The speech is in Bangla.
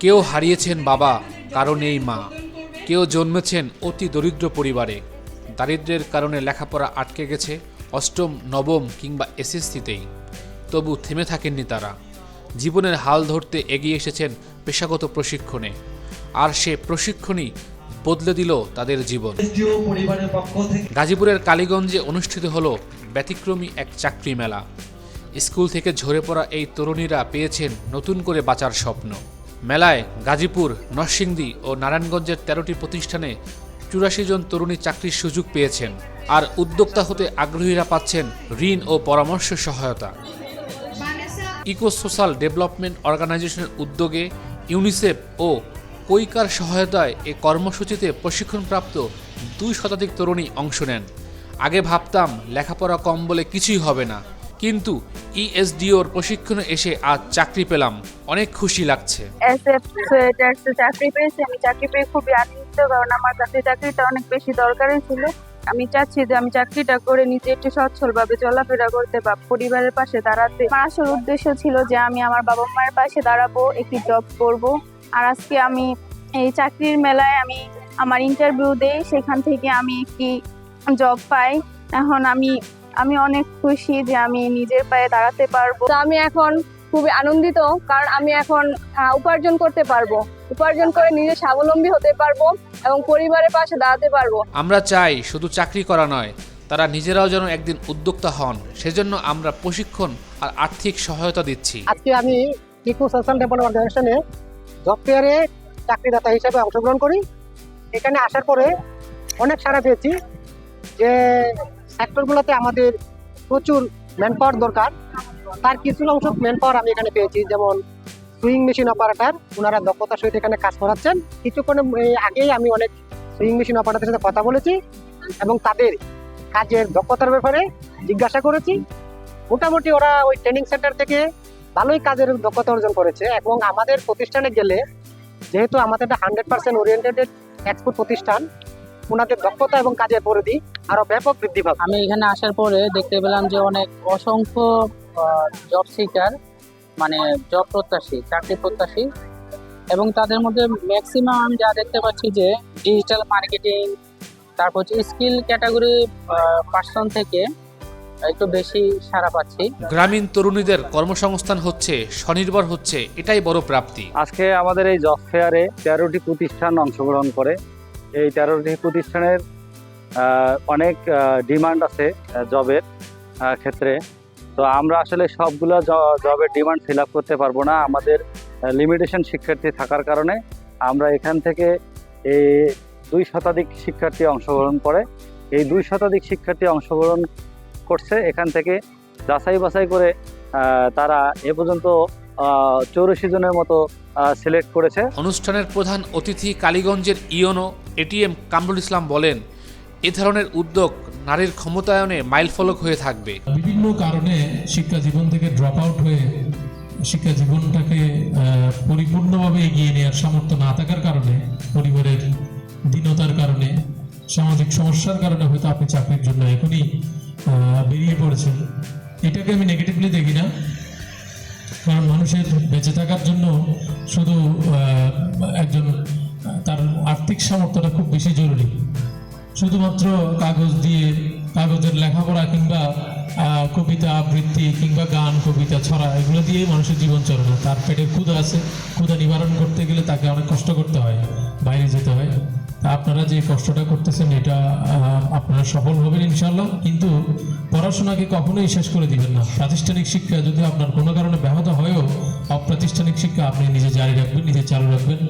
কেউ হারিয়েছেন বাবা কারণ এই মা। কেউ জন্মেছেন অতি দরিদ্র পরিবারে। দারিদ্র্যের কারণে লেখাপড়া আটকে গেছে অষ্টম নবম কিংবা এসএসসিতেই। তবু থেমে থাকেননি তারা। জীবনের হাল ধরতে এগিয়ে এসেছেন পেশাগত প্রশিক্ষণে। আর সে প্রশিক্ষণই বদলে দিল তাদের জীবন। গাজীপুরের কালীগঞ্জে অনুষ্ঠিত হলো ব্যতিক্রমী এক চাকরি মেলা। স্কুল থেকে ঝরে পড়া এই তরুণীরা পেয়েছেন নতুন করে বাঁচার স্বপ্ন। মেলায় গাজীপুর, নরসিংদী ও নারায়ণগঞ্জের তেরোটি প্রতিষ্ঠানে চুরাশি জন তরুণী চাকরির সুযোগ পেয়েছেন। আর উদ্যোক্তা হতে আগ্রহীরা পাচ্ছেন ঋণ ও পরামর্শ সহায়তা। ইকো সোশ্যাল ডেভেলপমেন্ট অর্গানাইজেশনের উদ্যোগে ইউনিসেফ ও কৈকার সহায়তায় এ কর্মসূচিতে প্রশিক্ষণপ্রাপ্ত দুই শতাধিক তরুণী অংশ নেন। আগে ভাবতাম, লেখাপড়া কম বলে কিছুই হবে না। কিন্তু E ইএসডিওর প্রশিক্ষণে এসে আজ চাকরি পেলাম। অনেক খুশি লাগছে। চাকরি পেয়েছি। আমি চাকরি পেয়ে খুবই আনন্দিত কারণ আমার কাছে চাকরিটা অনেক বেশি দরকারই ছিল। আমি চাচ্ছি যে আমি চাকরিটা করে নিজে একটু সচ্ছলভাবে চলাফেরা করতে বা পরিবারের পাশে দাঁড়াতে। আমার আসল উদ্দেশ্য ছিল যে আমি আমার বাবা মায়ের পাশে দাঁড়াবো, একটি জব করব। আর আজকে আমি এই চাকরির মেলায় আমি আমার ইন্টারভিউ দেই। সেখান থেকে আমি একটি জব পাই। এখন আমি আমি অনেক খুশি যে আমি নিজের পায়ে দাঁড়াতে পারব। তো আমি এখন খুবই আনন্দিত কারণ আমি এখন উপার্জন করতে পারব। উপার্জন করে নিজে স্বাবলম্বী হতে পারব এবং পরিবারের পাশে দাঁড়াতে পারব। আমরা চাই শুধু চাকরি করা নয় তারা নিজেরাও যেন একদিন উদ্যোক্তা হন। সেজন্য আমরা প্রশিক্ষণ আর আর্থিক সহায়তা দিচ্ছি। আজকে আমি ইকো সোশ্যাল ডেভেলপমেন্ট অর্গানাইজেশনে জব ফেয়ারে চাকরিদাতা হিসেবে অংশগ্রহণ করি। এখানে আসার পরে অনেক সাড়া পেয়েছি যে সেক্টরগুলোতে আমাদের প্রচুর ম্যান পাওয়ার দরকার। তার কিছু অংশ ম্যান পাওয়ার আমি এখানে পেয়েছি, যেমন সুইং মেশিন অপারেটার ওনারা দক্ষতার সহিত এখানে কাজ করাচ্ছেন। কিছুক্ষণ আগেই আমি অনেক সুইং মেশিন অপারেটরের সাথে কথা বলেছি এবং তাদের কাজের দক্ষতার ব্যাপারে জিজ্ঞাসা করেছি। মোটামুটি ওরা ওই ট্রেনিং সেন্টার থেকে ভালোই কাজের দক্ষতা অর্জন করেছে এবং আমাদের প্রতিষ্ঠানে গেলে যেহেতু আমাদের একটা হান্ড্রেড পার্সেন্ট ওরিয়েন্টেড এক্সপোর্ট প্রতিষ্ঠান ওনাদের দক্ষতা এবং কাজের পরিধি আরও ব্যাপক বৃদ্ধি পাবে। আমি এখানে আসার পরে দেখতে পেলাম যে অনেক অসংখ্য জব সিকার মানে জব প্রত্যাশী চাকরি প্রত্যাশী এবং তাদের মধ্যে ম্যাক্সিমাম আমি যা দেখতে পাচ্ছি যে ডিজিটাল মার্কেটিং তারপর হচ্ছে স্কিল ক্যাটাগরি পার্সন থেকে একটু বেশি সারা পাচ্ছি। গ্রামীণ তরুণীদের কর্মসংস্থান হচ্ছে স্বনির্ভর হচ্ছে এটাই বড় প্রাপ্তি। আজকে আমাদের এই জব ফেয়ারে তেরোটি প্রতিষ্ঠান অংশগ্রহণ করে। এই তেরোটি প্রতিষ্ঠানের অনেক ডিমান্ড আছে জবের ক্ষেত্রে। তো আমরা আসলে সবগুলো জবের ডিমান্ড ফিল আপ করতে পারব না। আমাদের লিমিটেশন শিক্ষার্থী থাকার কারণে আমরা এখান থেকে এই দুই শতাধিক শিক্ষার্থী অংশগ্রহণ করে, এই দুই শতাধিক শিক্ষার্থী অংশগ্রহণ করছে। এখান থেকে যাচাই বাছাই করে তারা এ পর্যন্ত চৌরাশি জনের মতো সিলেক্ট করেছে। অনুষ্ঠানের প্রধান অতিথি কালীগঞ্জের ইওনো এটিএম কামরুল ইসলাম বলেন এ ধরনের উদ্যোগ নারীর ক্ষমতায়নে মাইলফলক হয়ে থাকবে। বিভিন্ন কারণে শিক্ষা জীবন থেকে ড্রপ আউট হয়ে শিক্ষা জীবনটাকে পরিপূর্ণভাবে এগিয়ে নেওয়ার সামর্থ্য না থাকার কারণে পরিবারের দীনতার কারণে সামাজিক সমস্যার কারণে হয়তো আপনি চাকরির জন্য এখনই বেরিয়ে পড়েছেন। এটাকে আমি নেগেটিভলি দেখি না। কারণ মানুষের বেঁচে থাকার জন্য শুধু একজন, তার আর্থিক সামর্থ্যটা খুব বেশি জরুরি। শুধুমাত্র কাগজ দিয়ে কাগজের লেখাপড়া কিংবা কবিতা আবৃত্তি কিংবা গান, কবিতা ছড়া, এগুলো দিয়েই মানুষের জীবন চলে না তার পেটে ক্ষুধা আছে, ক্ষুধা নিবারণ করতে গেলে তাকে অনেক কষ্ট করতে হয়, বাইরে যেতে হয়। আপনারা যে কষ্টটা করতেছেন, এটা আপনারা সফল হবেন ইনশাল্লাহ কিন্তু পড়াশোনাকে কখনোই শেষ করে দিবেন না। প্রাতিষ্ঠানিক শিক্ষা যদি আপনার কোনো কারণে ব্যাহত হয়েও, অপ্রাতিষ্ঠানিক শিক্ষা আপনি নিজে জারি রাখবেন, নিজে চালু রাখবেন।